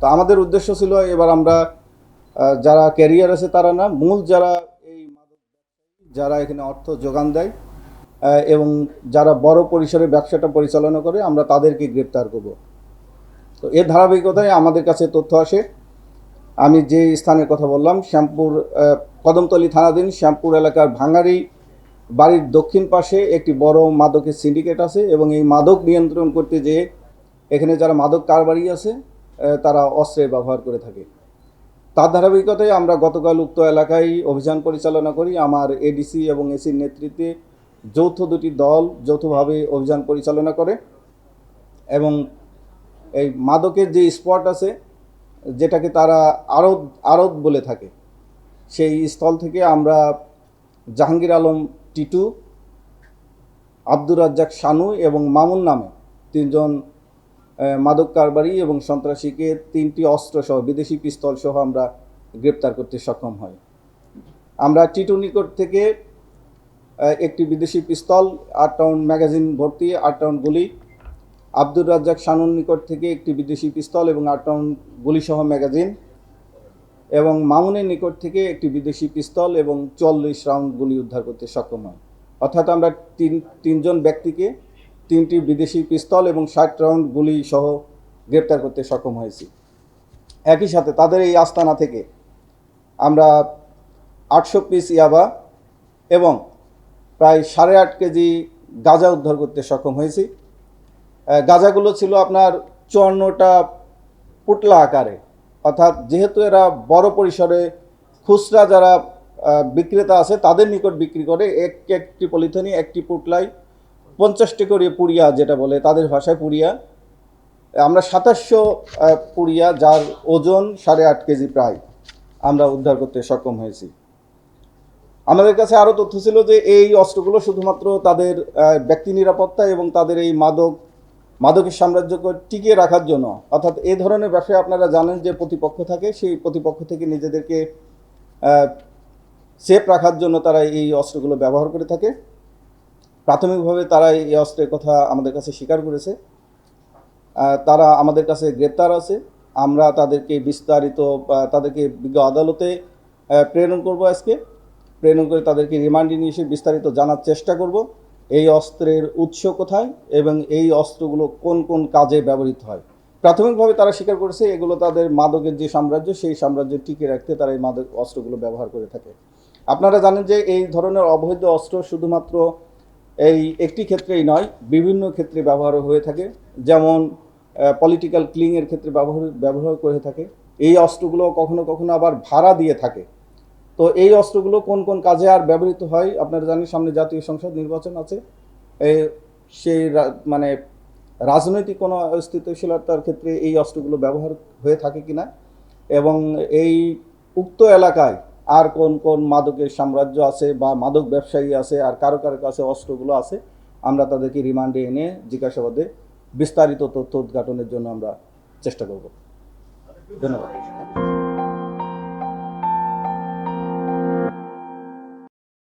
তো আমাদের উদ্দেশ্য ছিল এবার আমরা যারা ক্যারিয়ার আছে তারা না, মূল যারা এই যারা এখানে অর্থ যোগান দেয় এবং যারা বড় পরিসরে ব্যবসাটা পরিচালনা করে, আমরা তাদেরকে গ্রেপ্তার করব। তো এর ধারাবাহিকতায় আমাদের কাছে তথ্য আসে। আমি যে স্থানের কথা বললাম, শ্যামপুর কদমতলী থানাধীন শ্যামপুর এলাকার ভাঙারি বাড়ির দক্ষিণ পাশে একটি বড় মাদকের সিন্ডিকেট আছে, এবং এই মাদক নিয়ন্ত্রণ করতে যেয়ে এখানে যারা মাদক কারবারি আছে তারা অস্ত্রের ব্যবহার করে থাকে। তার ধারাবাহিকতায় আমরা গতকাল উক্ত এলাকায় অভিযান পরিচালনা করি। আমার এডিসি এবং এসির নেতৃত্বে যৌথ দুটি দল যৌথভাবে অভিযান পরিচালনা করে এবং এই মাদকের যে স্পট আছে, যেটাকে তারা আরত আড়ত বলে থাকে, সেই স্থল থেকে আমরা জাহাঙ্গীর আলম টিটু, আব্দুর রাজ্জাক শানু এবং মামুন নামে তিনজন মাদক কারবারি এবং সন্ত্রাসীকে তিনটি অস্ত্র সহ বিদেশি পিস্তল সহ আমরা গ্রেপ্তার করতে সক্ষম হই। আমরা টিটু নিকট থেকে একটি বিদেশি পিস্তল, আট রাউন্ড ম্যাগাজিন ভর্তি, আট রাউন্ড গুলি, আব্দুর রাজ্জাক শানুর নিকট থেকে একটি বিদেশি পিস্তল এবং আট রাউন্ড গুলিসহ ম্যাগাজিন এবং মামুনের নিকট থেকে একটি বিদেশি পিস্তল এবং চল্লিশ রাউন্ড গুলি উদ্ধার করতে সক্ষম হয় অর্থাৎ আমরা তিন, তিনজন ব্যক্তিকে তিনটি বিদেশি পিস্তল এবং ষাট রাউন্ড গুলি সহ গ্রেপ্তার করতে সক্ষম হয়েছি। একই সাথে তাদের এই আস্তানা থেকে আমরা আটশো পিস ইয়াবা এবং প্রায় সাড়ে আট কেজি গাঁজা উদ্ধার করতে সক্ষম হয়েছি। গাঁজাগুলো ছিল আপনার চুয়ান্নটা পুটলা আকারে। অর্থাৎ যেহেতু এরা বড় পরিসরে খুচরা যারা বিক্রেতা আছে, তাদের নিকট বিক্রি করে এক একটি পলিথিনে একটি পুটলাই পঞ্চাশটি করে পুরিয়া যেটা বলে, তাদের ভাষায় পুরিয়া আমরা সাতাশশো পুরিয়া যার ওজন সাড়ে আট কেজি প্রায়। আমরা উদ্ধার করতে সক্ষম হয়েছি। আমাদের কাছে আরও তথ্য ছিল যে এই অস্ত্রগুলো শুধুমাত্র তাদের ব্যক্তি নিরাপত্তা এবং তাদের এই মাদক, মাদকের সাম্রাজ্যকে টিকিয়ে রাখার জন্য। অর্থাৎ এ ধরনের ব্যবসায় আপনারা জানেন যে প্রতিপক্ষ থাকে, সেই প্রতিপক্ষ থেকে নিজেদেরকে সেফ রাখার জন্য তারা এই অস্ত্রগুলো ব্যবহার করে থাকে। প্রাথমিকভাবে তারা এই অস্ত্রের কথা আমাদের কাছে স্বীকার করেছে। তারা আমাদের কাছে গ্রেপ্তার আছে। আমরা তাদেরকে বিস্তারিত তাদেরকে বিজ্ঞ আদালতে প্রেরণ করব আজকে। প্রেরণ করে তাদেরকে রিমান্ডে নিয়ে এসে বিস্তারিত জানার চেষ্টা করব। এই অস্ত্রের উৎস কোথায় এবং এই অস্ত্রগুলো কোন কোন কাজে ব্যবহৃত হয়? প্রাথমিকভাবে তারা স্বীকার করেছে, এগুলো তাদের মাদকের যে সাম্রাজ্য, সেই সাম্রাজ্য টিকে রাখতে তারা এই মাদক অস্ত্রগুলো ব্যবহার করে থাকে। আপনারা জানেন যে এই ধরনের অবৈধ অস্ত্র শুধুমাত্র এই একটি ক্ষেত্রেই নয়, বিভিন্ন ক্ষেত্রে ব্যবহার হয়ে থাকে। যেমন পলিটিক্যাল ক্লিংয়ের ক্ষেত্রে ব্যবহার ব্যবহার করে থাকে। এই অস্ত্রগুলো কখনো কখনো আবার ভাড়া দিয়ে থাকে। তো এই অস্ত্রগুলো কোন কোন কাজে আর ব্যবহৃত হয়, আপনারা জানেন, সামনে জাতীয় সংসদ নির্বাচন আছে। সেই মানে রাজনৈতিক কোনো স্থিতিশীলতার ক্ষেত্রে এই অস্ত্রগুলো ব্যবহার হয়ে থাকে কিনা। এবং এই উক্ত এলাকায় আর কোন কোন মাদকের সাম্রাজ্য আছে বা মাদক ব্যবসায়ী আছে আর কারও কারও কাছে অস্ত্রগুলো আছে, আমরা তাদেরকে রিমান্ডে এনে জিজ্ঞাসাবাদে বিস্তারিত তথ্য উদ্ঘাটনের জন্য আমরা চেষ্টা করব। ধন্যবাদ।